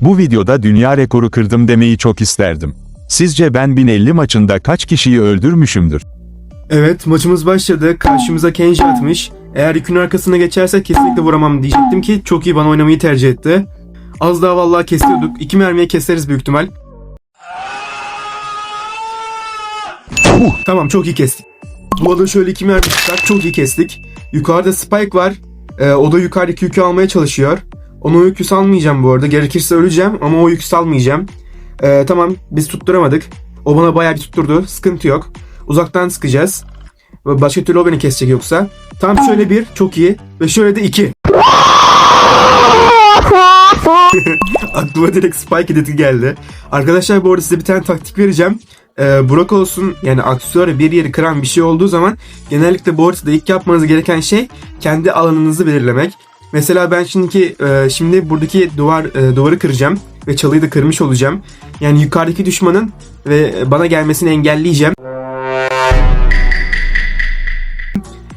Bu videoda dünya rekoru kırdım demeyi çok isterdim. Sizce ben 1050 maçında kaç kişiyi öldürmüşümdür? Evet maçımız başladı. Karşımıza Kenji atmış. Eğer yükün arkasına geçersek kesinlikle vuramam diyecektim ki çok iyi bana oynamayı tercih etti. Az daha vallahi kesiyorduk. İki mermiye keseriz büyük ihtimal. Tamam çok iyi kestik. Bu da şöyle iki mermi tutar. Çok iyi kestik. Yukarıda Spike var. Ee, o da yukarıdaki yükü almaya çalışıyor. Onu o yükü salmayacağım bu arada. Gerekirse öleceğim ama o yükü salmayacağım. Ee, tamam biz tutturamadık. O bana bayağı bir tutturdu. Sıkıntı yok. Uzaktan sıkacağız. Başka türlü o beni kesecek yoksa. Tam şöyle bir çok iyi. Ve şöyle de iki. Aklıma direkt Spike editi geldi. Arkadaşlar bu arada size bir tane taktik vereceğim. Ee, Burak olsun yani aksesuarı bir yeri kıran bir şey olduğu zaman genellikle bu haritada ilk yapmanız gereken şey kendi alanınızı belirlemek. Mesela ben şimdiki e, şimdi buradaki duvar e, duvarı kıracağım ve çalıyı da kırmış olacağım. Yani yukarıdaki düşmanın ve bana gelmesini engelleyeceğim.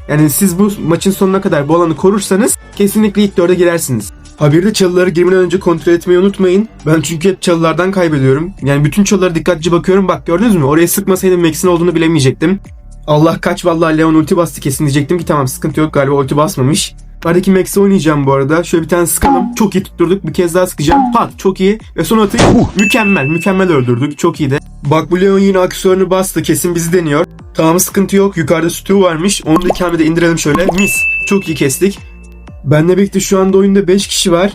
Yani siz bu maçın sonuna kadar bu alanı korursanız kesinlikle ilk dörde girersiniz. Ha bir de çalıları girmeden önce kontrol etmeyi unutmayın. Ben çünkü hep çalılardan kaybediyorum. Yani bütün çalılara dikkatlice bakıyorum. Bak gördünüz mü? Oraya sıkmasaydım Max'in olduğunu bilemeyecektim. Allah kaç vallahi Leon ulti bastı kesin diyecektim ki tamam sıkıntı yok galiba ulti basmamış. Aradaki Max'i oynayacağım bu arada. Şöyle bir tane sıkalım. Çok iyi tutturduk. Bir kez daha sıkacağım. Pat çok iyi. Ve son atıyı mükemmel. Mükemmel öldürdük. Çok iyiydi. Bak bu Leon yine aksesuarını bastı. Kesin bizi deniyor. Tamam sıkıntı yok. Yukarıda Stu varmış. Onu da kendime indirelim şöyle. Mis. Çok iyi kestik. Benle birlikte şu anda oyunda 5 kişi var.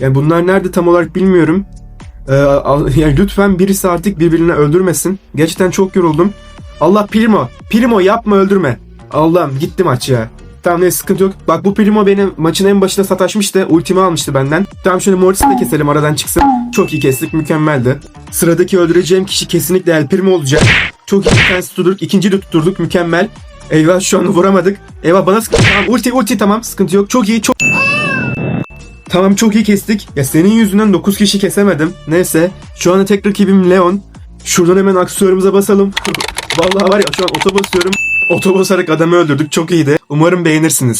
Yani bunlar nerede tam olarak bilmiyorum. Ee, yani lütfen birisi artık birbirini öldürmesin. Gerçekten çok yoruldum. Allah Primo. Primo yapma öldürme. Allah'ım gitti maç ya. Tamam neyse sıkıntı yok. Bak bu Primo benim maçın en başında sataşmıştı. Ultimi almıştı benden. Tamam şöyle Mortis'i de keselim aradan çıksın. Çok iyi kestik mükemmeldi. Sıradaki öldüreceğim kişi kesinlikle El Primo olacak. Çok iyi bir tanesi tutturduk. İkinciyi de tutturduk mükemmel. Eyvah şu an vuramadık. Eyvah bana sıkıntı. Tamam ulti ulti tamam sıkıntı yok. Çok iyi çok Tamam çok iyi kestik. Ya senin yüzünden 9 kişi kesemedim. Neyse. Şu anda tek rakibim Leon. Şuradan hemen aksiyonumuza basalım. Vallahi var ya şu an oto basıyorum. Oto basarak adamı öldürdük. Çok iyiydi. Umarım beğenirsiniz.